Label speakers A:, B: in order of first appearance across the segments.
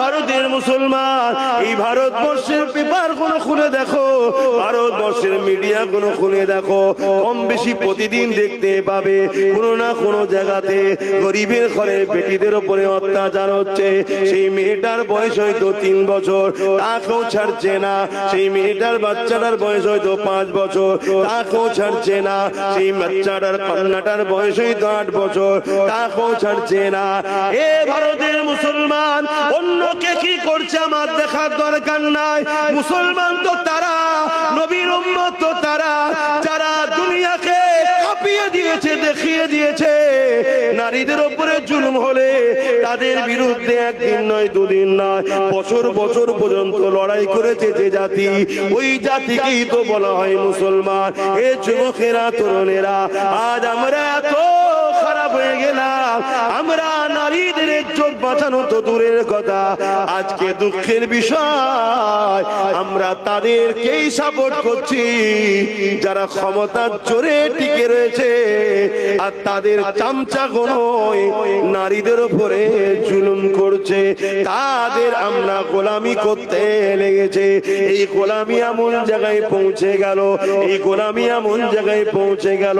A: ভারতের মুসলমান, এই ভারতবর্ষের পেপারগুলো খুলে দেখো, ভারতবর্ষের মিডিয়া গুলো খুলে দেখো। কম বেশি প্রতিদিন দেখতে পাবে, কোনো না কোনো জায়গাতে গরিবের ঘরের বেটিদের উপরে অত্যাচার হচ্ছে। সেই মেয়েটার বয়স হয়তো তিন বছর তাকেও ছাড়ছে না। সেই মেয়েটার বাচ্চাটার বয়স হয়তো পাঁচ বছর তাকেও ছাড়ছে না। সেই বাচ্চাটার কন্যাটার বয়স হয়তো আট বছর তাকেও ছাড়ছে না। এ ভারতের মুসলমান কি করছে আমার দেখার দরকার নাই? মুসলমান তো তারা, নবীর তো তারা, যারা দুনিয়াকে কাঁপিয়ে দিয়েছে, দেখিয়ে দিয়েছে। নারীদের উপরে জুলুম হলে তাদের বিরুদ্ধে একদিন নয়, দুদিন নয়, বছর বছর পর্যন্ত লড়াই করেছে যে জাতি। ওই জাতিকেই তো বলা হয় মুসলমান। এ যুবকেরা, তরুণেরা, আজ আমরা আমরা নারীদের ইজ্জত বাঁচানো তো দূরের কথা। আজকে দুঃখের বিষয়, আমরা তাদেরকেই সাপোর্ট করছি। যারা ক্ষমতার জোরে টিকে রয়েছে, আর তাদের চামচা গণয় নারীদের উপরে জুলুম করছে। তাদের আমরা গোলামি করতে লেগেছে। এই গোলামি এমন জায়গায় পৌঁছে গেল, এই গোলামি এমন জায়গায় পৌঁছে গেল।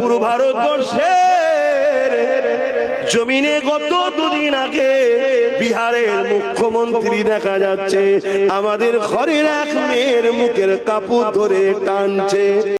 A: পুরো ভারতবর্ষের জমিনে গত দুদিন আগে বিহারের মুখ্যমন্ত্রী দেখা যাচ্ছে। আমাদের ঘরের এক মেয়ের মুখের কাপড় ধরে টানছে।